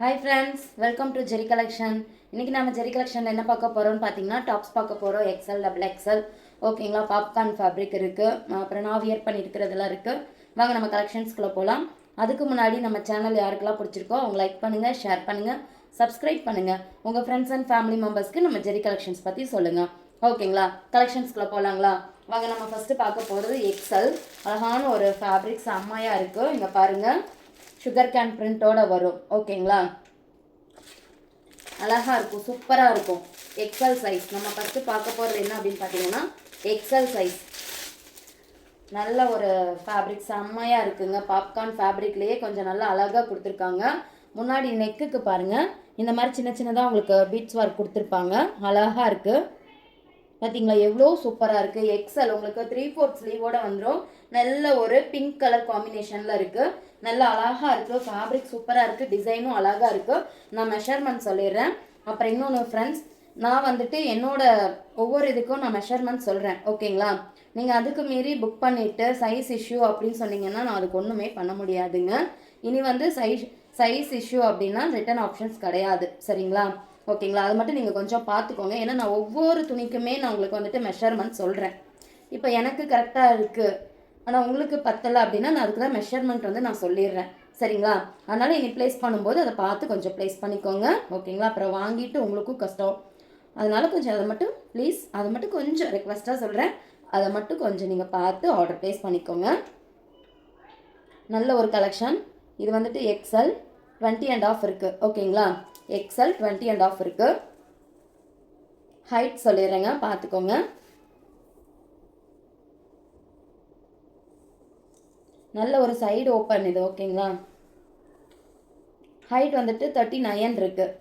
Hi friends welcome to Jerry collection இன்றைக்கி நம்ம ஜெரி கலெக்ஷனில் என்ன பார்க்க போகிறோம்னு பார்த்தீங்கன்னா டாப்ஸ் பார்க்க போகிறோம் எக்ஸல் டபுள் எக்ஸல் ஓகேங்களா பாப்கார்ன் ஃபேப்ரிக் இருக்குது அப்புறம் நான் வியர் பண்ணியிருக்கிறதெல்லாம் இருக்குது வாங்க நம்ம கலெக்ஷன்ஸ்குள்ளே போகலாம் அதுக்கு முன்னாடி நம்ம சேனல் யாருக்கெல்லாம் பிடிச்சிருக்கோ அவங்க லைக் பண்ணுங்கள் ஷேர் பண்ணுங்கள் சப்ஸ்கிரைப் பண்ணுங்கள் உங்கள் ஃப்ரெண்ட்ஸ் அண்ட் ஃபேமிலி மெம்பர்ஸ்க்கு நம்ம ஜெரி கலெக்ஷன்ஸ் பற்றி சொல்லுங்கள் ஓகேங்களா கலெக்ஷன்ஸ்குள்ளே போகலாங்களா வாங்க நம்ம ஃபஸ்ட்டு பார்க்க போகிறது எக்ஸல் அழகான ஒரு ஃபேப்ரிக் செம்மையாக இருக்குது இங்கே பாருங்கள் சுகர் கேன் பிரிண்ட்டோட வரும். ஓகேங்களா அழகாக இருக்கும். சூப்பராக இருக்கும். எக்ஸல் சைஸ் நம்ம ஃபஸ்ட்டு பார்க்க போகிறது என்ன அப்படின்னு பார்த்தீங்கன்னா எக்ஸல் சைஸ் நல்ல ஒரு ஃபேப்ரிக் செம்மையாக இருக்குங்க. பாப்கார்ன் ஃபேப்ரிக்லேயே கொஞ்சம் நல்லா அழகாக கொடுத்துருக்காங்க. முன்னாடி நெக்குக்கு பாருங்கள் இந்த மாதிரி சின்ன சின்னதாக உங்களுக்கு பீட்ஸ் ஒர்க் கொடுத்துருப்பாங்க. அழகாக இருக்குது பார்த்தீங்களா எவ்வளோ சூப்பராக இருக்குது எக்ஸல் உங்களுக்கு த்ரீ ஃபோர்த் ஸ்லீவோட வந்துடும் நல்ல ஒரு பிங்க் கலர் காம்பினேஷனில் இருக்குது நல்லா அழகாக இருக்குது ஃபேப்ரிக் சூப்பராக இருக்குது டிசைனும் அழகாக இருக்குது நான் மெஷர்மெண்ட் சொல்லிடுறேன். அப்புறம் இன்னொன்று ஃப்ரெண்ட்ஸ் நான் வந்துட்டு என்னோட ஒவ்வொரு இதுக்கும் நான் மெஷர்மெண்ட் சொல்கிறேன் ஓகேங்களா நீங்கள் அதுக்கு மீறி புக் பண்ணிவிட்டு சைஸ் இஷ்யூ அப்படின்னு சொன்னீங்கன்னா நான் அதுக்கு ஒன்றுமே பண்ண முடியாதுங்க. இனி வந்து சைஸ் சைஸ் இஷ்யூ அப்படின்னா ரிட்டன் ஆப்ஷன்ஸ் கிடையாது. சரிங்களா? ஓகேங்களா அது மட்டும் நீங்கள் கொஞ்சம் பார்த்துக்கோங்க ஏன்னா நான் ஒவ்வொரு துணிக்குமே நான் உங்களுக்கு வந்துட்டு மெஷர்மெண்ட் சொல்கிறேன் இப்போ எனக்கு கரெக்டாக இருக்குது ஆனால் உங்களுக்கு பத்தலை அப்படின்னா நான் அதுக்கு தான் மெஷர்மெண்ட் வந்து நான் சொல்லிடுறேன். சரிங்களா? அதனால் இனி ப்ளேஸ் பண்ணும்போது அதை பார்த்து கொஞ்சம் ப்ளேஸ் பண்ணிக்கோங்க. ஓகேங்களா? அப்புறம் வாங்கிட்டு உங்களுக்கும் கஷ்டம். அதனால் கொஞ்சம் அதை மட்டும் ப்ளீஸ் அதை மட்டும் கொஞ்சம் ரெக்வஸ்ட்டாக சொல்கிறேன் அதை மட்டும் கொஞ்சம் நீங்கள் பார்த்து ஆர்டர் ப்ளேஸ் பண்ணிக்கோங்க. நல்ல ஒரு கலெக்ஷன் இது வந்துட்டு எக்ஸல் டுவெண்ட்டி அண்ட் ஆஃப் இருக்குது ஓகேங்களா? எக்ஸல் டுவெண்ட்டி அண்ட் ஆஃப் இருக்குது ஹைட் சொல்லிடுறேங்க. பார்த்துக்கோங்க. நல்ல ஒரு சைடு ஓப்பன் இது ஓகேங்களா ஹைட் வந்துட்டு தேர்ட்டி நைன் இருக்குது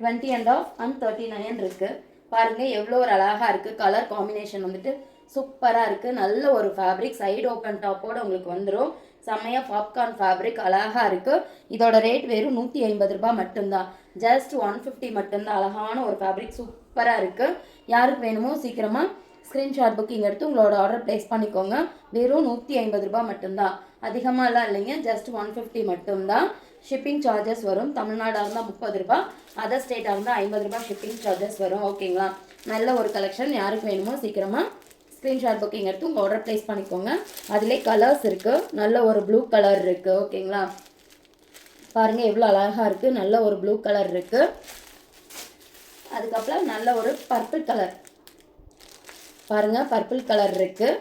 twenty and half and thirty nine இருக்குது பாருங்கள் எவ்வளோ ஒரு அழகாக இருக்குது கலர் காம்பினேஷன் வந்துட்டு சூப்பராக இருக்குது நல்ல ஒரு ஃபேப்ரிக் சைடு ஓப்பன் டாப்போடு உங்களுக்கு வந்துடும் செம்மையாக பாப்கார்ன் ஃபேப்ரிக் அழகாக இருக்குது இதோட ரேட் வெறும் நூற்றி ஐம்பது ரூபாய் மட்டும்தான். ஜஸ்ட் ஒன் ஃபிஃப்டி மட்டும்தான். அழகான ஒரு ஃபேப்ரிக் சூப்பராக இருக்குது யாருக்கு வேணுமோ சீக்கிரமாக ஸ்க்ரீன்ஷாட் புக்கிங் எடுத்து உங்களோட ஆர்டர் ப்ளேஸ் பண்ணிக்கோங்க. வெறும் நூற்றி ஐம்பது ரூபாய் மட்டும்தான். அதிகமாகலாம் இல்லைங்க. ஜஸ்ட் ஒன் ஃபிஃப்டி மட்டும்தான். ஷிப்பிங் சார்ஜஸ் வரும். தமிழ்நாடாக இருந்தால் முப்பது ரூபா அதர் ஸ்டேட்டாக இருந்தால் ஐம்பது ரூபாய் ஷிப்பிங் சார்ஜஸ் வரும். ஓகேங்களா நல்ல ஒரு கலெக்ஷன் யாருக்கு வேணுமோ சீக்கிரமாக ஸ்க்ரீன்ஷாட் புக்கிங் எடுத்து உங்கள் ஆர்டர் ப்ளேஸ் பண்ணிக்கோங்க. அதிலே கலர்ஸ் இருக்குது நல்ல ஒரு ப்ளூ கலர் இருக்குது ஓகேங்களா பாருங்கள் எவ்வளோ அழகாக இருக்குது நல்ல ஒரு ப்ளூ கலர் இருக்குது அதுக்கப்புறம் நல்ல ஒரு பர்பிள் கலர் பாருங்கள் பர்பிள் கலர் இருக்குது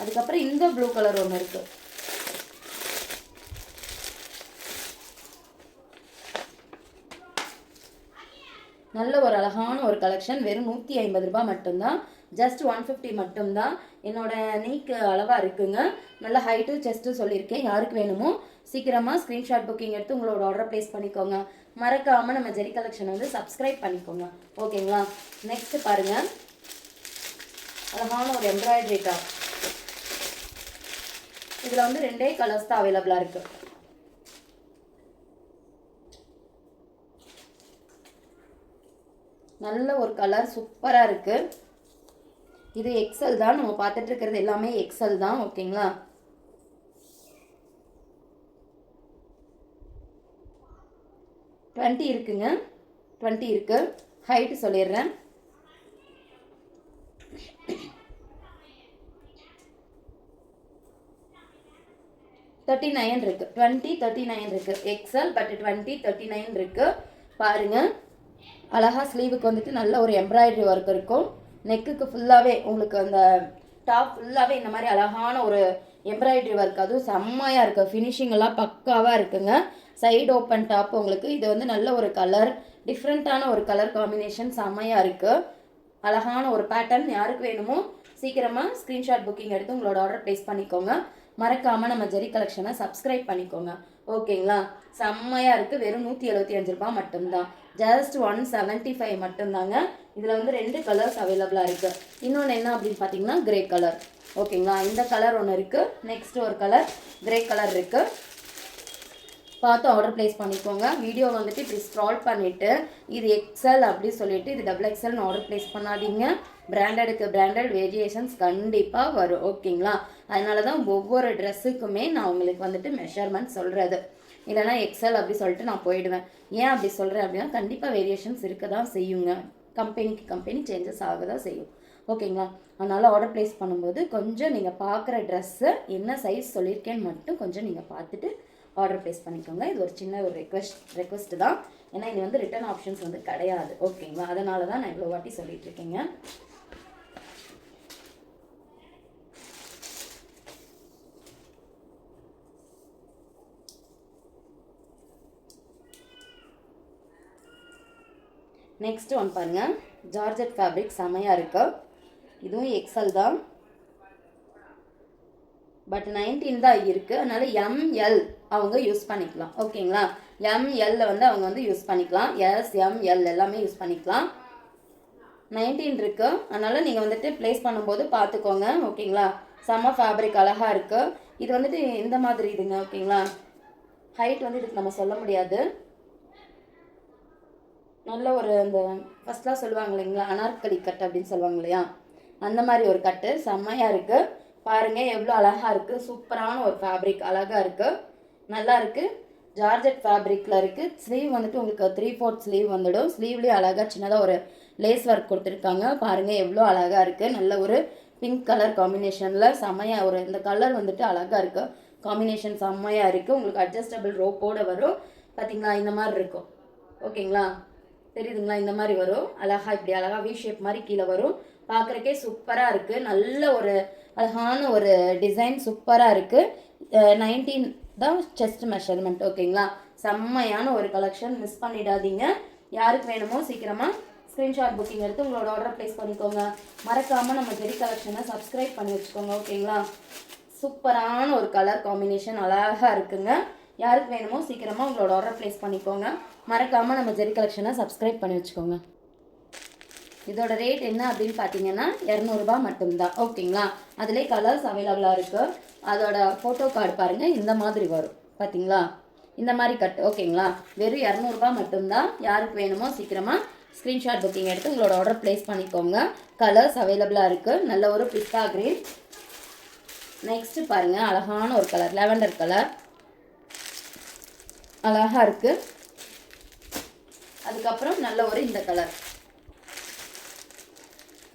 அதுக்கப்புறம் இந்த ப்ளூ கலர் ஒன்று இருக்குது நல்ல ஒரு அழகான ஒரு கலெக்ஷன் வெறும் நூற்றி ஐம்பது ரூபாய் மட்டும்தான். ஜஸ்ட் ஒன் ஃபிஃப்டி மட்டும்தான். என்னோட நீக்கு அளவாக இருக்குங்க. நல்ல ஹைட்டு செஸ்ட்டு சொல்லியிருக்கேன். யாருக்கு வேணுமோ சீக்கிரமாக ஸ்க்ரீன்ஷாட் புக்கிங் எடுத்து உங்களோட ஆர்டர் ப்ளேஸ் பண்ணிக்கோங்க. மறக்காமல் நம்ம ஜெரி கலெக்ஷன் வந்து சப்ஸ்கிரைப் பண்ணிக்கோங்க. ஓகேங்களா? நெக்ஸ்ட்டு பாருங்கள் அழகான ஒரு எம்ப்ராய்டரி டாப் இதில் வந்து ரெண்டே கலர்ஸ் தான் அவைலபிளாக இருக்குது நல்ல ஒரு கலர் சூப்பராக இருக்குது இது எக்ஸல் தான். நம்ம பார்த்துட்டு இருக்கிறது எல்லாமே எக்ஸல் தான். ஓகேங்களா? டுவெண்ட்டி இருக்குங்க. டுவெண்ட்டி இருக்கு. ஹைட்டு சொல்லிடுறேன். தேர்ட்டி நைன் இருக்கு. டுவெண்ட்டி தேர்ட்டி நைன் இருக்கு. XL but twenty thirty nine இருக்கு. பாருங்க. அழகா ஸ்லீவுக்கு வந்துட்டு நல்ல ஒரு எம்ப்ராய்டரி ஒர்க் இருக்கும். நெக்குக்கு ஃபுல்லாகவே உங்களுக்கு அந்த டாப் ஃபுல்லாகவே இந்த மாதிரி அழகான ஒரு எம்ப்ராய்டரி ஒர்க் அதுவும் செம்மையாக இருக்குது ஃபினிஷிங்கெல்லாம் பக்காவாக இருக்குங்க. சைடு ஓப்பன் டாப் உங்களுக்கு. இது வந்து நல்ல ஒரு கலர் டிஃப்ரெண்ட்டான ஒரு கலர் காம்பினேஷன் செம்மையாக இருக்குது அழகான ஒரு பேட்டர்ன் யாருக்கு வேணுமோ சீக்கிரமாக ஸ்க்ரீன்ஷாட் புக்கிங் எடுத்து உங்களோட ஆர்டர் ப்ளேஸ் பண்ணிக்கோங்க. மறக்காமல் நம்ம ஜெரி கலெக்ஷனை சப்ஸ்கிரைப் பண்ணிக்கோங்க. ஓகேங்களா? செம்மையாக இருக்குது வெறும் நூற்றி எழுபத்தி அஞ்சு ரூபாய் மட்டும்தான். ஜஸ்ட் ஒன் செவன்ட்டி ஃபைவ் மட்டும்தாங்க. இதில் வந்து ரெண்டு கலர்ஸ் அவைலபிளாக இருக்குது இன்னொன்று என்ன அப்படின்னு பார்த்தீங்கன்னா கிரே கலர் ஓகேங்களா? இந்த கலர் ஒன்று இருக்குது நெக்ஸ்ட் ஒரு கலர் கிரே கலர் இருக்குது பார்த்து ஆர்டர் ப்ளேஸ் பண்ணிக்கோங்க. வீடியோ வந்துட்டு இப்படி ஸ்க்ரால் பண்ணிவிட்டு இது எக்ஸல் அப்படி சொல்லிட்டு இது டபுள் எக்ஸல்னு ஆர்டர் ப்ளேஸ் பண்ணாதீங்க. பிராண்டடுக்கு பிராண்டட் வேரியேஷன்ஸ் கண்டிப்பாக வரும். ஓகேங்களா? அதனால தான் ஒவ்வொரு ட்ரெஸ்ஸுக்குமே நான் உங்களுக்கு வந்துட்டு மெஷர்மெண்ட் சொல்கிறது இல்லைனா எக்ஸல் அப்படி சொல்லிட்டு நான் போயிடுவேன். ஏன் அப்படி சொல்கிறேன் அப்படின்னா கண்டிப்பாக வேரியேஷன்ஸ் இருக்க தான் செய்யுங்க. கம்பெனிக்கு கம்பெனி சேஞ்சஸ் ஆக தான் செய்யும். ஓகேங்களா? அதனால் ஆர்டர் ப்ளேஸ் பண்ணும்போது கொஞ்சம் நீங்கள் பார்க்குற ட்ரெஸ்ஸு என்ன சைஸ் சொல்லியிருக்கேன்னு மட்டும் கொஞ்சம் நீங்கள் பார்த்துட்டு ஆர்டர் ப்ளேஸ் பண்ணிக்கோங்க. இது ஒரு சின்ன ஒரு ரெக்வஸ்ட் ரெக்வஸ்ட் தான். ஏன்னா இது வந்து ரிட்டர்ன் ஆப்ஷன்ஸ் வந்து கிடையாது. ஓகேங்களா? அதனால தான் நான் இவ்வளோ வாட்டி சொல்லிட்டு இருக்கேங்க. நெக்ஸ்ட் ஒன் பாருங்க. ஜார்ஜெட் ஃபேப்ரிக் செமையாக இருக்குது இதுவும் எக்ஸல் தான். பட் நைன்டீன் தான் இருக்குது அதனால் எம்எல் அவங்க யூஸ் பண்ணிக்கலாம். ஓகேங்களா எம்எல்ல வந்து அவங்க வந்து யூஸ் பண்ணிக்கலாம். எஸ் எம்எல் எல்லாமே யூஸ் பண்ணிக்கலாம். நைன்டீன் இருக்கு. அதனால் நீங்கள் வந்துட்டு ப்ளேஸ் பண்ணும்போது பார்த்துக்கோங்க. ஓகேங்களா செம்ம ஃபேப்ரிக் அழகாக இருக்குது இது வந்துட்டு இந்த மாதிரி இதுங்க. ஓகேங்களா ஹைட் வந்து இதுக்கு நம்ம சொல்ல முடியாது. நல்ல ஒரு அந்த ஃபஸ்ட்லாம் சொல்லுவாங்க இல்லைங்களா? அனார்கலி கட் அப்படின்னு சொல்லுவாங்க இல்லையா? அந்த மாதிரி ஒரு கட்டு. செம்மையாக இருக்குது பாருங்கள் எவ்வளோ அழகாக இருக்குது சூப்பரான ஒரு ஃபேப்ரிக் அழகாக இருக்குது நல்லா இருக்குது ஜார்ஜெட் ஃபேப்ரிக்கில் இருக்குது ஸ்லீவ் வந்துட்டு உங்களுக்கு த்ரீ ஃபோர்த் ஸ்லீவ் வந்துடும். ஸ்லீவ்லேயும் அழகாக சின்னதாக ஒரு லேஸ் ஒர்க் கொடுத்துருக்காங்க. பாருங்கள் எவ்வளோ அழகாக இருக்குது நல்ல ஒரு பிங்க் கலர் காம்பினேஷனில் செம்மையாக ஒரு இந்த கலர் வந்துட்டு அழகாக இருக்குது காம்பினேஷன் செம்மையாக இருக்குது உங்களுக்கு அட்ஜஸ்டபிள் ரோப்போடு வரும். பார்த்தீங்களா இந்த மாதிரி இருக்கும். ஓகேங்களா தெரியுதுங்களா? இந்த மாதிரி வரும். அழகாக இப்படி அழகா வி ஷேப் மாதிரி கீழே வரும். பார்க்குறக்கே சூப்பராக இருக்குது நல்ல ஒரு அழகான ஒரு டிசைன் சூப்பராக இருக்குது நைன்டீன் தான் செஸ்ட் மெஷர்மெண்ட் ஓகேங்களா செம்மையான ஒரு கலெக்ஷன் மிஸ் பண்ணிடாதீங்க. யாருக்கு வேணுமோ சீக்கிரமாக ஸ்க்ரீன்ஷாட் புக்கிங் எடுத்து உங்களோட ஆர்டர் ப்ளேஸ் பண்ணிக்கோங்க. மறக்காமல் நம்ம ஜெரி கலெக்ஷனை சப்ஸ்கிரைப் பண்ணி வச்சுக்கோங்க ஓகேங்களா சூப்பரான ஒரு கலர் காம்பினேஷன் அழகாக இருக்குங்க. யாருக்கு வேணுமோ சீக்கிரமாக உங்களோட ஆர்டர் ப்ளேஸ் பண்ணிக்கோங்க. மறக்காமல் நம்ம ஜெரி கலெக்ஷனை சப்ஸ்கிரைப் பண்ணி வச்சுக்கோங்க. இதோட ரேட் என்ன அப்படின்னு பார்த்தீங்கன்னா இரநூறுபா மட்டும்தான். ஓகேங்களா? அதிலே கலர்ஸ் அவைலபிளாக இருக்குது அதோட ஃபோட்டோ கார்டு பாருங்கள் இந்த மாதிரி வரும். பார்த்தீங்களா இந்த மாதிரி கட் ஓகேங்களா? வெறும் இரநூறுபா மட்டும்தான் யாருக்கு வேணுமோ சீக்கிரமாக ஸ்க்ரீன்ஷாட் புக்கிங் எடுத்து உங்களோட ஆர்டர் ப்ளேஸ் பண்ணிக்கோங்க. கலர்ஸ் அவைலபிளாக இருக்குது நல்ல ஒரு பிஸ்தா கிரீன் நெக்ஸ்ட்டு பாருங்கள் அழகான ஒரு கலர் லெவண்டர் கலர் அழகாக இருக்குது அதுக்கப்புறம் நல்ல ஒரு இந்த கலர்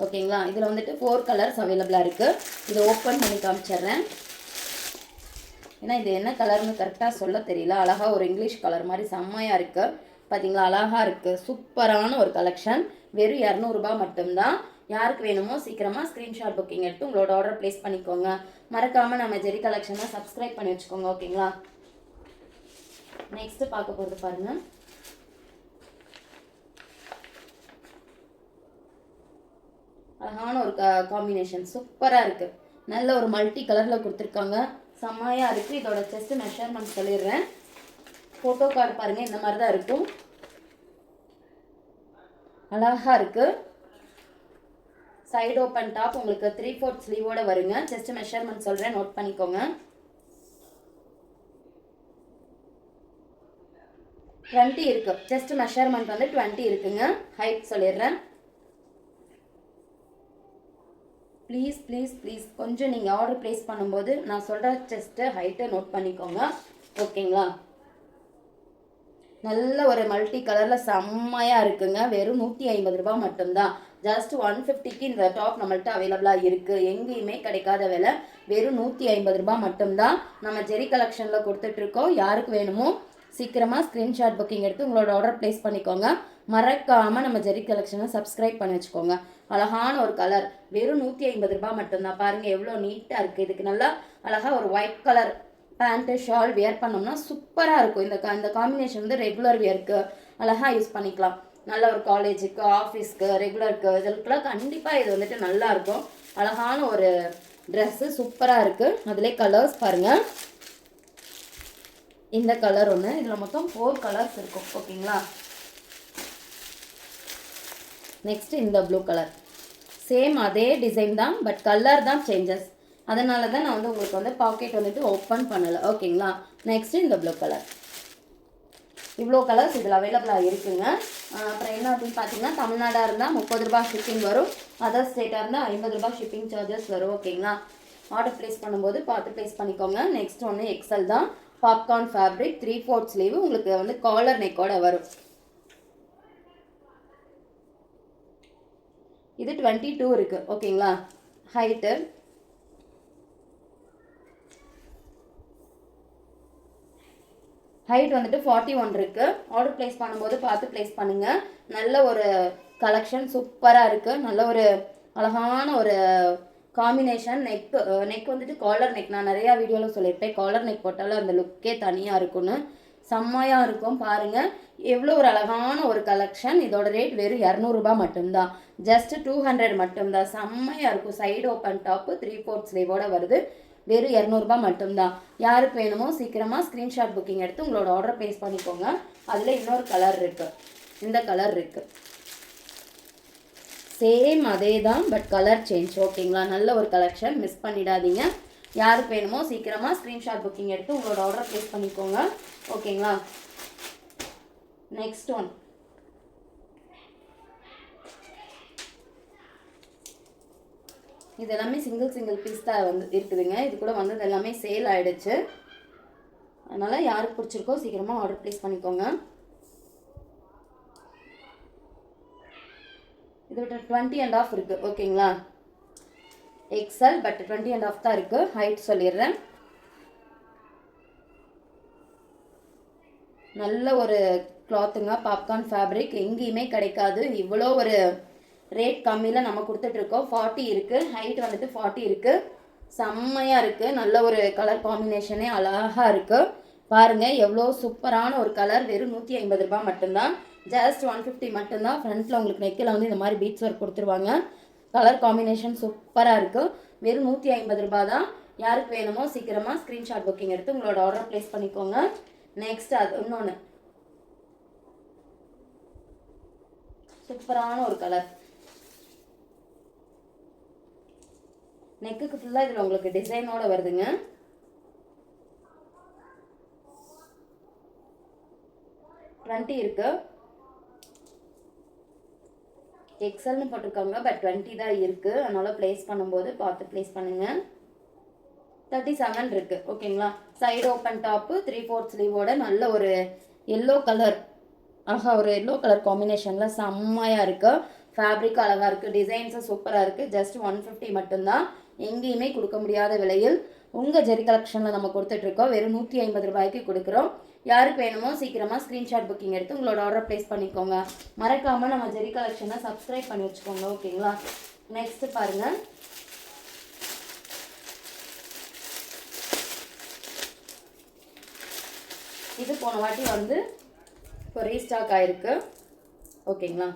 ஓகேங்களா? இதில் வந்துட்டு ஃபோர் கலர்ஸ் அவைலபிளாக இருக்குது இதை ஓப்பன் பண்ணி காமிச்சிட்றேன். ஏன்னா இது என்ன கலர்னு கரெக்டாக சொல்ல தெரியல. அழகாக ஒரு இங்கிலீஷ் கலர் மாதிரி செம்மையாக இருக்குது பார்த்தீங்களா அழகாக இருக்குது சூப்பரான ஒரு கலெக்ஷன் வெறும் இரநூறுபா மட்டும்தான். யாருக்கு வேணுமோ சீக்கிரமாக ஸ்க்ரீன்ஷாட் புக்கிங் எடுத்து உங்களோட ஆர்டர் ப்ளேஸ் பண்ணிக்கோங்க. மறக்காமல் நம்ம ஜெரி கலெக்ஷனை சப்ஸ்கிரைப் பண்ணி வச்சுக்கோங்க. ஓகேங்களா? நெக்ஸ்ட்டு பார்க்க போகிறது பாருங்கள் அழகான ஒரு காம்பினேஷன் சூப்பராக இருக்குது நல்ல ஒரு மல்டி கலரில் கொடுத்துருக்காங்க. செம்மையாக இருக்குது இதோட செஸ்ட் மெஷர்மெண்ட் சொல்லிடுறேன். ஃபோட்டோ கார்டு பாருங்கள் இந்த மாதிரி தான் இருக்கும். அழகாக இருக்குது சைடு ஓப்பன் டாப் உங்களுக்கு த்ரீ ஃபோர்த் ஸ்லீவோடு வருங்க. செஸ்ட் மெஷர்மெண்ட் சொல்கிறேன் நோட் பண்ணிக்கோங்க. டுவெண்ட்டி இருக்குது செஸ்ட் மெஷர்மெண்ட் வந்து டுவெண்ட்டி இருக்குங்க. ஹைட் சொல்லிடுறேன். ப்ளீஸ் ப்ளீஸ் ப்ளீஸ் கொஞ்சம் நீங்கள் ஆர்டர் ப்ளேஸ் பண்ணும்போது நான் சொல்கிற செஸ்ட்டு ஹைட்டை நோட் பண்ணிக்கோங்க. ஓகேங்களா நல்ல ஒரு மல்டி கலரில் செம்மையாக இருக்குங்க. வெறும் நூற்றி ஐம்பது ரூபாய் மட்டும்தான். ஜஸ்ட் ஒன் ஃபிஃப்டிக்கு இந்த டாப் நம்மள்ட்ட அவைலபிளாக இருக்குது எங்கேயுமே கிடைக்காத விலை. வெறும் நூற்றி ஐம்பது ரூபா மட்டும்தான் நம்ம ஜெரி கலெக்ஷனில் கொடுத்துட்ருக்கோம் யாருக்கு வேணுமோ சீக்கிரமாக ஸ்க்ரீன்ஷாட் புக்கிங் எடுத்து உங்களோட ஆர்டர் ப்ளேஸ் பண்ணிக்கோங்க. மறக்காமல் நம்ம ஜெரி கலெக்ஷனை சப்ஸ்கிரைப் பண்ணி வச்சுக்கோங்க. அழகான ஒரு கலர் வெறும் நூற்றி ஐம்பது ரூபாய் மட்டும்தான். பாருங்கள் எவ்வளோ நீட்டாக இருக்குது இதுக்கு நல்லா அழகாக ஒரு white colour pant shawl wear பண்ணோம்னா சூப்பராக இருக்கும். இந்த க- இந்த காம்பினேஷன் வந்து ரெகுலர் வியருக்கு அழகாக யூஸ் பண்ணிக்கலாம். நல்ல ஒரு காலேஜுக்கு ஆஃபீஸ்க்கு ரெகுலருக்கு இதற்கெல்லாம் கண்டிப்பாக இது வந்துட்டு நல்லா இருக்கும். அழகான ஒரு ட்ரெஸ்ஸு சூப்பராக இருக்குது அதிலே கலர்ஸ் பாருங்கள் இந்த கலர் ஒன்று இதில் மொத்தம் ஃபோர் கலர்ஸ் இருக்கும். ஓகேங்களா நெக்ஸ்ட் இந்த ப்ளூ கலர் சேம் அதே டிசைன் தான் பட் கலர் தான் சேஞ்சஸ் அதனால தான் நான் வந்து உங்களுக்கு வந்து பாக்கெட் வந்துட்டு ஓப்பன் பண்ணலை. ஓகேங்களா நெக்ஸ்ட் இந்த ப்ளூ கலர் இவ்வளோ கலர்ஸ் இதில் அவைலபிளாக இருக்குங்க. அப்புறம் என்ன அப்படின்னு பார்த்தீங்கன்னா தமிழ்நாடாக இருந்தால் முப்பது ரூபாய் ஷிப்பிங் வரும். அதர் ஸ்டேட்டாக இருந்தால் ஐம்பது ரூபாய் ஷிப்பிங் சார்ஜஸ் வரும். ஓகேங்களா ஆர்டர் ப்ளேஸ் பண்ணும்போது பார்த்து ப்ளேஸ் பண்ணிக்கோங்க. நெக்ஸ்ட் ஒன்று எக்ஸல் தான். Popcorn fabric three fourth sleeve உங்களுக்கு வந்து காலர் நெக்கோட வரும். இது டுவெண்ட்டி டூ இருக்கு. ஓகேங்களா? ஹைட்டு ஹைட் வந்துட்டு ஃபார்ட்டி ஒன் இருக்கு. ஆர்டர் ப்ளேஸ் பண்ணும்போது பார்த்து ப்ளேஸ் பண்ணுங்க. நல்ல ஒரு கலெக்ஷன் சூப்பராக இருக்கு. நல்ல ஒரு அழகான ஒரு காம்பினேஷன் நெக் நெக் வந்துட்டு காலர் நெக் நான் நிறையா வீடியோவில் சொல்லியிருப்பேன். காலர் நெக் போட்டாலும் அந்த லுக்கே தனியாக இருக்கும்னு. செம்மையாக இருக்கும். பாருங்க. எவ்வளோ ஒரு அழகான ஒரு கலெக்ஷன் இதோட ரேட் வெறும் இரநூறுபா மட்டும்தான். ஜஸ்ட் டூ ஹண்ட்ரட் மட்டும்தான். செம்மையாக இருக்கும். Side open top three fourth ஸ்லீவோட வருது. வெறும் இரநூறுபா மட்டும்தான். யாருக்கு வேணுமோ சீக்கிரமாக ஸ்க்ரீன்ஷாட் புக்கிங் எடுத்து உங்களோட ஆர்டர் பேஸ் பண்ணிக்கோங்க. அதில் இன்னொரு கலர் இருக்குது இந்த கலர் இருக்குது சேம் அதே தான் பட் கலர் சேஞ்ச் ஓகேங்களா நல்ல ஒரு கலெக்ஷன் மிஸ் பண்ணிடாதீங்க. யாருக்கு வேணுமோ சீக்கிரமாக ஸ்க்ரீன்ஷாட் புக்கிங் எடுத்து உங்களோட ஆர்டர் ப்ளேஸ் பண்ணிக்கோங்க. ஓகேங்களா? நெக்ஸ்ட் ஒன் இது எல்லாமே சிங்கிள் சிங்கிள் பீஸ் தான் வந்து இருக்குதுங்க. இது கூட வந்தது எல்லாமே சேல் ஆகிடுச்சு அதனால் யாருக்கு பிடிச்சிருக்கோ சீக்கிரமாக ஆர்டர் ப்ளேஸ் பண்ணிக்கோங்க. இது விட்டு டுவெண்ட்டி அண்ட் ஆஃப் இருக்குது ஓகேங்களா? XL but twenty and half தான் இருக்குது ஹைட் சொல்லிடுறேன். நல்ல ஒரு கிளாத்துங்க பாப்கார்ன் ஃபேப்ரிக் எங்கேயுமே கிடைக்காது. இவ்வளோ ஒரு ரேட் கம்மியில் நம்ம கொடுத்துட்ருக்கோம். ஃபார்ட்டி இருக்குது ஹைட் வந்துட்டு ஃபார்ட்டி இருக்குது செம்மையாக இருக்குது நல்ல ஒரு கலர் காம்பினேஷனே அழகாக இருக்குது பாருங்கள் எவ்வளோ சூப்பரான ஒரு கலர் வெறும் நூற்றி ஐம்பது ரூபாய் மட்டும்தான். ஜஸ்ட் ஒன் ஃபிஃப்டி மட்டும்தான். ஃப்ரண்ட்டில் உங்களுக்கு நெக்கில் வந்து இந்த மாதிரி பீட்ஸ் ஒர்க் கொடுத்துருவாங்க. கலர் காம்பினேஷன் சூப்பராக இருக்குது வெறும் நூற்றி ஐம்பது ரூபாய் தான். யாருக்கு வேணுமோ சீக்கிரமாக ஸ்க்ரீன்ஷாட் புக்கிங் எடுத்து உங்களோட ஆர்டர் ப்ளேஸ் பண்ணிக்கோங்க. நெக்ஸ்ட் அது இன்னொன்று சூப்பரான ஒரு கலர் நெக்குக்கு ஃபுல்லாக இதில் உங்களுக்கு டிசைனோட வருதுங்க. டுவெண்ட்டி இருக்கு. எக்ஸல்னு போட்டிருக்காங்க பட் டுவெண்ட்டி தான் இருக்குது அதனால் ப்ளேஸ் பண்ணும்போது பார்த்து ப்ளேஸ் பண்ணுங்கள் தேர்ட்டி செவன் இருக்கு. ஓகேங்களா side open top three fourth ஸ்லீவோட நல்ல ஒரு எல்லோ கலர் ஆஹா ஒரு எல்லோ கலர் காம்பினேஷனில் செம்மையாக இருக்கு. ஃபேப்ரிக் அழகாக இருக்குது டிசைன்ஸும் சூப்பராக இருக்குது ஜஸ்ட் ஒன் ஃபிஃப்டி மட்டும்தான். எங்கேயுமே கொடுக்க முடியாத விலையில் உங்கள் ஜெரி கலெக்ஷனில் நம்ம கொடுத்துட்ருக்கோம் வெறும் நூற்றி ஐம்பது ரூபாய்க்கு கொடுக்குறோம். யாருக்கு வேணுமோ சீக்கிரமாக ஸ்க்ரீன்ஷாட் புக்கிங் எடுத்து உங்களோட ஆர்டர் ப்ளேஸ் பண்ணிக்கோங்க. மறக்காமல் நம்ம ஜெரி கலெக்ஷனை சப்ஸ்கிரைப் பண்ணி வச்சுக்கோங்க. ஓகேங்களா நெக்ஸ்ட்டு பாருங்கள் இது போன வாட்டி வந்து இப்போ ரீஸ்டாக் ஆயிருக்கு. ஓகேங்களா?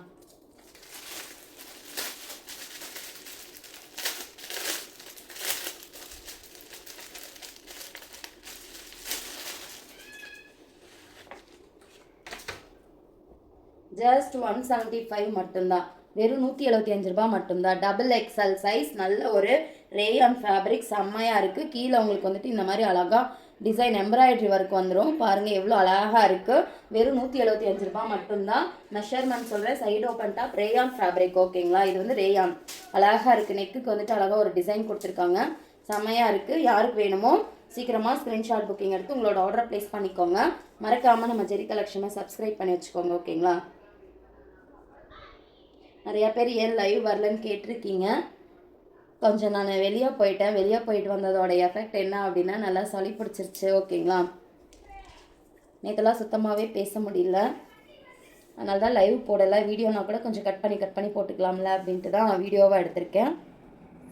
ஜஸ்ட் ஒன் செவன்ட்டி ஃபைவ் மட்டும்தான். வெறும் நூற்றி எழுபத்தி அஞ்சு ரூபாய் மட்டும்தான். டபுள் எக்ஸல் சைஸ் நல்ல ஒரு ரேயான் ஃபேப்ரிக் செம்மையாக இருக்குது கீழே உங்களுக்கு வந்துட்டு இந்த மாதிரி அழகாக டிசைன் எம்ப்ராய்டரி ஒர்க் வந்துடும் பாருங்கள் எவ்வளோ அழகாக இருக்குது வெறும் நூற்றி எழுபத்தி அஞ்சு ரூபாய் மட்டும்தான். மெஷர்மெண்ட் சொல்கிறேன் side open top rayon fabric ஓகேங்களா இது வந்து ரேயான் அழகாக இருக்குது நெக்குக்கு வந்துட்டு அழகாக ஒரு டிசைன் கொடுத்துருக்காங்க. செம்மையாக இருக்குது யாருக்கு வேணுமோ சீக்கிரமாக ஸ்க்ரீன்ஷாட் புக்கிங் எடுத்து உங்களோட ஆர்டர் ப்ளேஸ் பண்ணிக்கோங்க. மறக்காமல் நம்ம ஜெரி கலெக்ஷனை சப்ஸ்கிரைப் பண்ணி வச்சுக்கோங்க ஓகேங்களா நிறையா பேர் ஏன் லைவ் வரலன்னு கேட்டிருக்கீங்க. கொஞ்சம் நான் வெளியே போயிட்டேன். வெளியே போயிட்டு வந்ததோட எஃபெக்ட் என்ன அப்படின்னா நல்லா சளி பிடிச்சிருச்சு. ஓகேங்களா? நேற்றெல்லாம் சுத்தமாகவே பேச முடியல. அதனால தான் லைவ் போடலை. வீடியோனா கூட கொஞ்சம் கட் பண்ணி கட் பண்ணி போட்டுக்கலாம்ல அப்படின்ட்டு தான் வீடியோவாக எடுத்திருக்கேன்.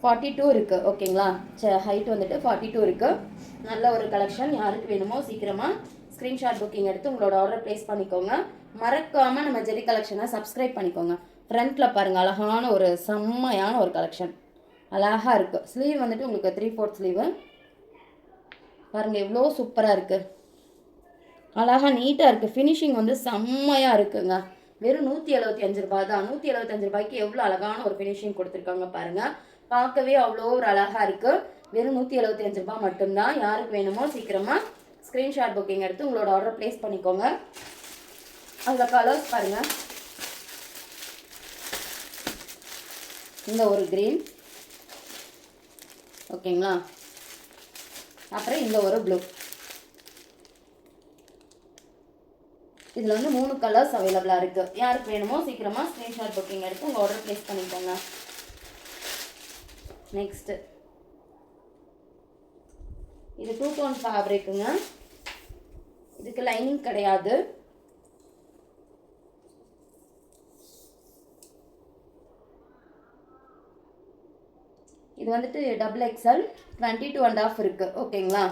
ஃபார்ட்டி டூ இருக்குது ஓகேங்களா? சே ஹைட் வந்துட்டு ஃபார்ட்டி டூ இருக்குது நல்ல ஒரு கலெக்ஷன் யாருக்கு வேணுமோ சீக்கிரமாக ஸ்க்ரீன்ஷாட் புக்கிங் எடுத்து உங்களோட ஆர்டர் ப்ளேஸ் பண்ணிக்கோங்க. மறக்காமல் நம்ம ஜெரி கலெக்ஷனை சப்ஸ்கிரைப் பண்ணிக்கோங்க. ஃப்ரண்ட்டில் பாருங்கள் அழகான ஒரு செம்மையான ஒரு கலெக்ஷன் அழகாக இருக்குது ஸ்லீவ் வந்துட்டு உங்களுக்கு த்ரீ ஃபோர்த் ஸ்லீவு பாருங்கள் எவ்வளோ சூப்பராக இருக்குது அழகாக நீட்டாக இருக்குது ஃபினிஷிங் வந்து செம்மையாக இருக்குங்க. வெறும் நூற்றி எழுபத்தி அஞ்சு ரூபாய் தான். நூற்றி எழுபத்தஞ்சு ரூபாய்க்கு எவ்வளோ அழகான ஒரு ஃபினிஷிங் கொடுத்துருக்காங்க பாருங்கள் பார்க்கவே அவ்வளோ ஒரு அழகாக இருக்குது வெறும் நூற்றி எழுபத்தி அஞ்சு ரூபாய் மட்டும்தான். யாருக்கு வேணுமோ சீக்கிரமாக ஸ்க்ரீன்ஷாட் புக்கிங் எடுத்து உங்களோட ஆர்டர் ப்ளேஸ் பண்ணிக்கோங்க. அதில் கலர்ஸ் பாருங்கள் இந்த ஒரு க்ரீன் ஓகேங்களா? அப்புறம் இந்த ஒரு ப்ளூ இதில் வந்து மூணு கலர்ஸ் அவைலபிளாக இருக்குது யாருக்கு வேணுமோ சீக்கிரமாக ஸ்க்ரீன்ஷாட் புக்கிங் எடுத்து உங்கள் ஆர்டர் ப்ளேஸ் பண்ணிக்கோங்க. நெக்ஸ்ட்டு இது டூ டோன் ஃபேப்ரிக்குங்க இதுக்கு லைனிங் கிடையாது. இது வந்துட்டு double XL twenty two and half இருக்குது ஓகேங்களா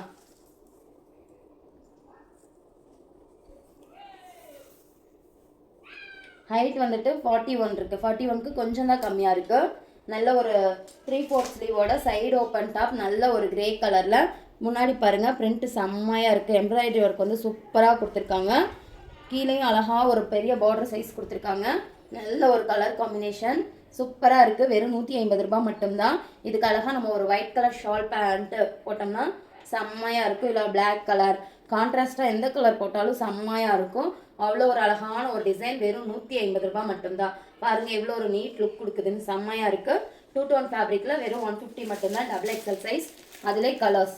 ஹைட் வந்துட்டு ஃபார்ட்டி ஒன் இருக்குது ஃபார்ட்டி ஒன்க்கு கொஞ்சம் தான் கம்மியாக இருக்குது நல்ல ஒரு த்ரீ ஃபோர்த் ஸ்லீவோட சைடு ஓப்பன் டாப் நல்ல ஒரு கிரே கலரில் முன்னாடி பாருங்கள் பிரிண்ட்டு செம்மையாக இருக்குது எம்ப்ராய்டரி ஒர்க் வந்து சூப்பராக கொடுத்துருக்காங்க. கீழேயும் அழகாக ஒரு பெரிய பார்டர் சைஸ் கொடுத்துருக்காங்க. நல்ல ஒரு கலர் காம்பினேஷன் சூப்பராக இருக்குது வெறும் நூற்றி ஐம்பது ரூபாய் மட்டும்தான். இதுக்கு அழகாக நம்ம ஒரு ஒயிட் கலர் ஷால் பேண்ட்டு போட்டோம்னா செம்மையாக இருக்கும். இல்லை பிளாக் கலர் கான்ட்ராஸ்டாக எந்த கலர் போட்டாலும் செம்மையாக இருக்கும். அவ்வளோ ஒரு அழகான ஒரு டிசைன் வெறும் நூற்றி ஐம்பது ரூபாய் மட்டும்தான். பாருங்கள் எவ்வளோ ஒரு நீட் லுக் கொடுக்குதுன்னு செம்மையாக இருக்குது டூ டோன் ஃபேப்ரிக்கில் வெறும் ஒன் ஃபிஃப்டி மட்டும்தான். டபுள் எக்ஸல் சைஸ் அதிலே கலர்ஸ்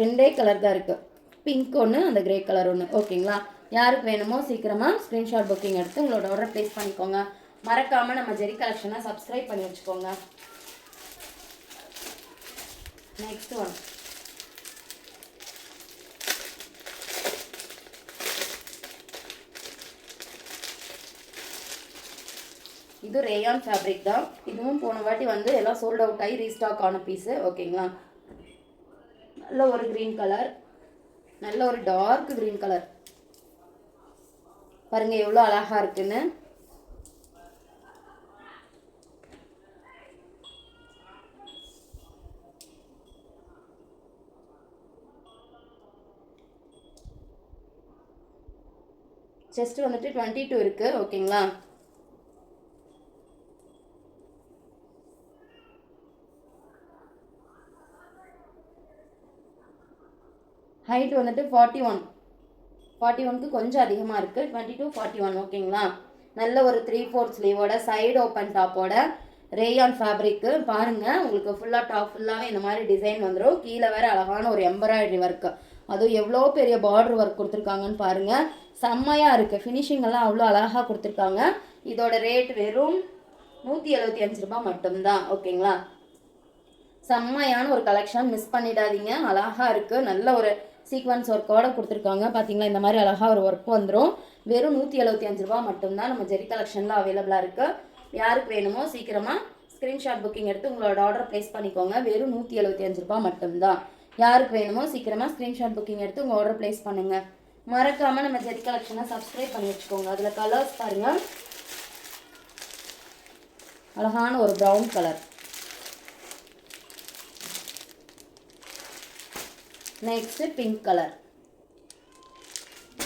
ரெண்டே கலர் தான் இருக்குது பிங்க் ஒன்று அந்த கிரே கலர் ஒன்று ஓகேங்களா யாருக்கு வேணுமோ சீக்கிரமாக ஸ்க்ரீன்ஷாட் புக்கிங் எடுத்து உங்களோட ஆர்டர் ப்ளேஸ் பண்ணிக்கோங்க. மறக்காமல் நம்ம ஜெரி கலெக்ஷனை சப்ஸ்கிரைப் பண்ணி வச்சுக்கோங்க. நெக்ஸ்ட் ஒன் இது ரேயான் ஃபேப்ரிக் தான். இதுவும் போன வாட்டி வந்து எல்லாம் சோல்ட் அவுட் ஆகி ரீஸ்டாக் ஆன பீஸு ஓகேங்களா நல்ல ஒரு க்ரீன் கலர் நல்ல ஒரு டார்க் க்ரீன் கலர் பாருங்க எவ்வளோ அழகாக இருக்குன்னு. செஸ்ட் வந்துட்டு டுவெண்ட்டி டூ இருக்குது ஓகேங்களா? ஹைட் வந்துட்டு ஃபார்ட்டி ஒன் ஃபார்ட்டி ஒன்க்கு கொஞ்சம் அதிகமாக இருக்குது டுவெண்ட்டி டூ ஃபார்ட்டி ஒன் ஓகேங்களா? நல்ல ஒரு த்ரீ ஃபோர்த் ஸ்லீவோட சைடு ஓப்பன் டாப்போட ரேயான் ஃபேப்ரிக்கு பாருங்கள் உங்களுக்கு ஃபுல்லாக டாப் ஃபுல்லாகவே இந்த மாதிரி டிசைன் வந்துடும் கீழே வேறு அழகான ஒரு எம்ப்ராய்டரி ஒர்க்கு அதுவும் எவ்வளோ பெரிய பார்டர் ஒர்க் கொடுத்துருக்காங்கன்னு பாருங்கள் செம்மையாக இருக்குது ஃபினிஷிங் எல்லாம் அவ்வளோ அழகாக கொடுத்துருக்காங்க. இதோட ரேட் வெறும் நூற்றி எழுபத்தி அஞ்சு ரூபாய் மட்டும்தான். ஓகேங்களா? செம்மையான ஒரு கலெக்ஷன் மிஸ் பண்ணிடாதீங்க. அழகாக இருக்குது நல்ல ஒரு சீக்வன்ஸ் ஒர்க்கோட கொடுத்துருக்காங்க. பார்த்தீங்களா இந்த மாதிரி அழகாக ஒரு ஒர்க் வந்துடும் வெறும் நூற்றி எழுபத்தி அஞ்சு ரூபா மட்டும்தான் நம்ம ஜெரி கலெக்ஷனில் அவைலபிளாக இருக்குது யாருக்கு வேணுமோ சீக்கிரமாக ஸ்க்ரீன்ஷாட் புக்கிங் எடுத்து உங்களோட ஆர்டர் ப்ளேஸ் பண்ணிக்கோங்க. வெறும் நூற்றி எழுபத்தி அஞ்சு ரூபா மட்டும்தான். யாருக்கு வேணுமோ சீக்கிரமாக ஸ்க்ரீன்ஷாட் புக்கிங் எடுத்து உங்கள் ஆர்டர் ப்ளேஸ் பண்ணுங்கள் மறக்காமல் நம்ம ஜெரி கலெக்ஷனை சப்ஸ்கிரைப் பண்ணி வச்சுக்கோங்க. அதில் கலர்ஸ் பாருங்கள் அழகான ஒரு brown colour next pink colour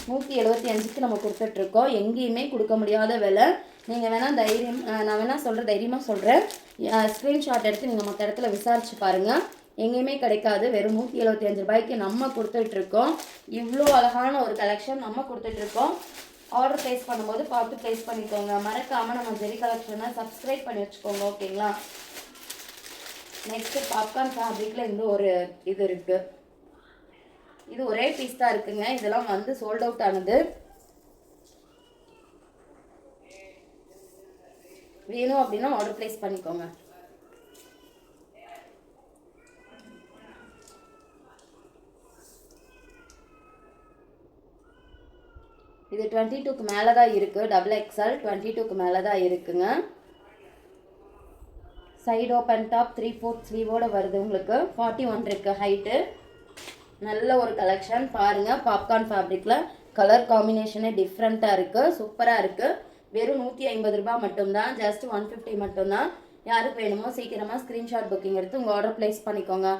நூற்றி எழுபத்தி அஞ்சுக்கு நம்ம கொடுத்துட்ருக்கோம். எங்கேயுமே கொடுக்க முடியாத விலை. நீங்கள் வேணால் தைரியம் நான் வேணால் சொல்கிற தைரியமாக சொல்கிறேன் ஸ்க்ரீன்ஷாட் எடுத்து நீங்கள் மற்ற இடத்துல விசாரித்து பாருங்கள் எங்கேயுமே கிடைக்காது. வெறும் நூற்றி எழுபத்தி அஞ்சு ரூபாய்க்கு நம்ம கொடுத்துட்ருக்கோம். இவ்வளோ அழகான ஒரு கலெக்ஷன் நம்ம கொடுத்துட்ருக்கோம். ஆர்டர் ப்ளேஸ் பண்ணும்போது பார்த்து ப்ளேஸ் பண்ணிக்கோங்க. மறக்காமல் நம்ம ஜெரி கலெக்ஷனை சப்ஸ்கிரைப் பண்ணி வச்சுக்கோங்க ஓகேங்களா? நெக்ஸ்ட்டு பாப்கார்ன் ஃபேப்ரிக்கில் இந்த ஒரு இது இருக்குது இது ஒரே பீஸ் தான் இருக்குங்க. இதெல்லாம் வந்து சோல்ட் அவுட் ஆனது. வேணும் அப்படின்னா ஆர்டர் ப்ளேஸ் பண்ணிக்கோங்க. இது டுவெண்ட்டி டூக்கு மேலே தான் இருக்குது டபுள் எக்ஸ்எல் டுவெண்ட்டி டூக்கு மேலே தான் இருக்குங்க side open top three fourth ஸ்லீவோடு வருது உங்களுக்கு. ஃபார்ட்டி ஒன் இருக்குது ஹைட்டு நல்ல ஒரு கலெக்ஷன் பாருங்கள் பாப்கார்ன் ஃபேப்ரிக்கில் கலர் காம்பினேஷனே டிஃப்ரெண்ட்டாக இருக்குது சூப்பராக இருக்குது வெறும் நூற்றி ஐம்பது ரூபா மட்டும்தான். ஜஸ்ட் ஒன் ஃபிஃப்டி மட்டும்தான். யாருக்கு வேணுமோ சீக்கிரமாக ஸ்க்ரீன்ஷாட் புக்கிங் எடுத்து உங்கள் ஆர்டர் ப்ளேஸ் பண்ணிக்கோங்க.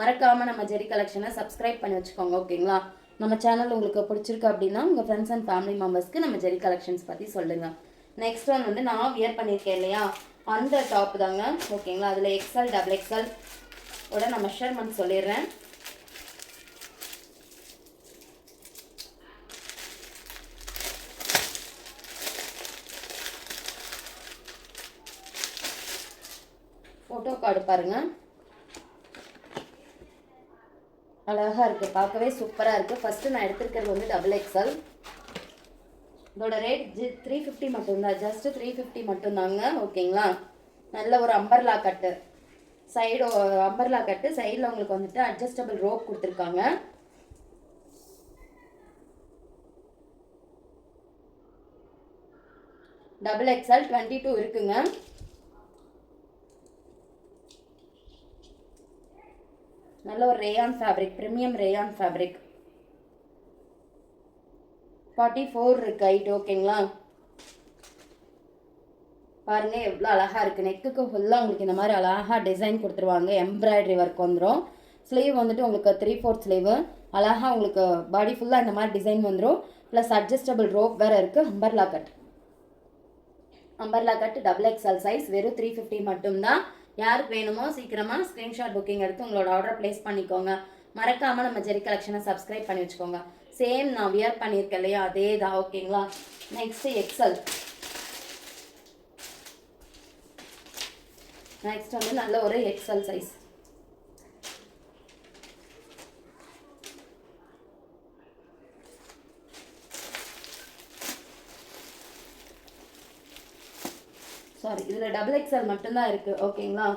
மறக்காமல் நம்ம ஜெரி கலெக்ஷனை சப்ஸ்கிரைப் பண்ணி வச்சுக்கோங்க ஓகேங்களா நம்ம சேனல் உங்களுக்கு பிடிச்சிருக்கு அப்படின்னா உங்கள் ஃப்ரெண்ட்ஸ் அண்ட் ஃபேமிலி மெம்பர்ஸ்க்கு நம்ம ஜெரி கலெக்ஷன்ஸ் பற்றி சொல்லுங்கள் நெக்ஸ்ட் ஒன் வந்து நான் வியர் பண்ணியிருக்கேன் இல்லையா? அந்த டாப் தாங்க. ஓகேங்களா அதில் எக்ஸ்எல் டபுள் எக்ஸ்எல் ஓட நான் மெஷர்மெண்ட் சொல்லிடுறேன். ஃபோட்டோ கார்டு பாருங்கள் அழகாக இருக்குது பார்க்கவே சூப்பராக இருக்குது ஃபஸ்ட்டு நான் எடுத்திருக்கிறது வந்து டபுள் எக்ஸல் இதோட ரேட் ஜி த்ரீ ஃபிஃப்டி மட்டும்தான். ஜஸ்ட்டு த்ரீ ஃபிஃப்டி மட்டும்தாங்க. ஓகேங்களா? நல்ல ஒரு umbrella cut side umbrella cut சைடில் உங்களுக்கு வந்துட்டு அட்ஜஸ்டபிள் ரோப் கொடுத்துருக்காங்க. டபுள் எக்ஸ்எல் டுவெண்ட்டி டூ இருக்குங்க. நல்ல ஒரு rayon fabric premium rayon fabric forty four இருக்கு ஹைட் ஓகேங்களா பாருங்க எவ்வளோ அழகாக இருக்குது நெக்குக்கு ஃபுல்லாக உங்களுக்கு இந்த மாதிரி அழகாக டிசைன் கொடுத்துருவாங்க. எம்ப்ராய்டரி ஒர்க் வந்துடும் ஸ்லீவ் வந்துட்டு உங்களுக்கு த்ரீ ஃபோர்த் ஸ்லீவு அழகாக உங்களுக்கு பாடி ஃபுல்லாக இந்த மாதிரி டிசைன் வந்துடும் ப்ளஸ் அட்ஜஸ்டபிள் ரோப் வேறு இருக்குது umbrella cut umbrella cut double XL size வெறும் த்ரீ ஃபிஃப்டி மட்டும்தான். யாருக்கு வேணுமோ சீக்கிரமாக ஸ்க்ரீன்ஷாட் புக்கிங் எடுத்து உங்களோட ஆர்டர் ப்ளேஸ் பண்ணிக்கோங்க. மறக்காமல் நம்ம ஜெரி கலெக்ஷனை சப்ஸ்கிரைப் பண்ணி வச்சுக்கோங்க. சேம் நான் வியர் பண்ணியிருக்கேன் இல்லையா? அதே தான் ஓகேங்களா நெக்ஸ்ட்டு எக்ஸல் நெக்ஸ்ட் வந்து நல்ல ஒரு எக்ஸல் சைஸ் சாரி இதில் டபுள் எக்ஸ்எல் மட்டும்தான் இருக்குது ஓகேங்களா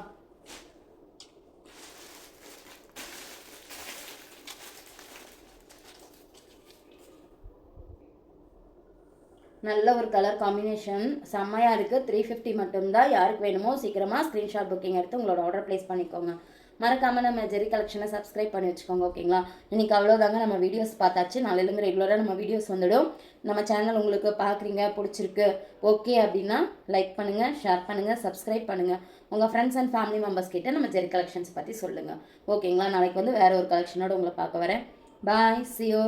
நல்ல ஒரு கலர் காம்பினேஷன் செம்மையாக இருக்குது த்ரீ ஃபிஃப்டி மட்டும்தான் யாருக்கு வேணுமோ சீக்கிரமாக ஸ்க்ரீன்ஷாட் புக்கிங் எடுத்து உங்களோட ஆர்டர் ப்ளேஸ் பண்ணிக்கோங்க. மறக்காமல் நம்ம ஜெரி கலெக்ஷனை சப்ஸ்கிரைப் பண்ணி வச்சுக்கோங்க ஓகேங்களா இன்றைக்கி அவ்வளோதாங்க நம்ம வீடியோஸ் பார்த்தாச்சு. நாளையிலேருந்து ரெகுலராக நம்ம வீடியோஸ் வந்துடும். நம்ம சேனல் உங்களுக்கு பார்க்குறீங்க பிடிச்சிருக்கு ஓகே அப்படின்னா லைக் பண்ணுங்கள் ஷேர் பண்ணுங்கள் சப்ஸ்கிரைப் பண்ணுங்கள் உங்கள் ஃப்ரெண்ட்ஸ் அண்ட் ஃபேமிலி மெம்பர்ஸ் கிட்டே நம்ம ஜெரி கலெக்ஷன்ஸ் பற்றி சொல்லுங்கள் ஓகேங்களா நாளைக்கு வந்து வேறு ஒரு கலெக்ஷனோட உங்களை பார்க்க வரேன். பாய் சியோ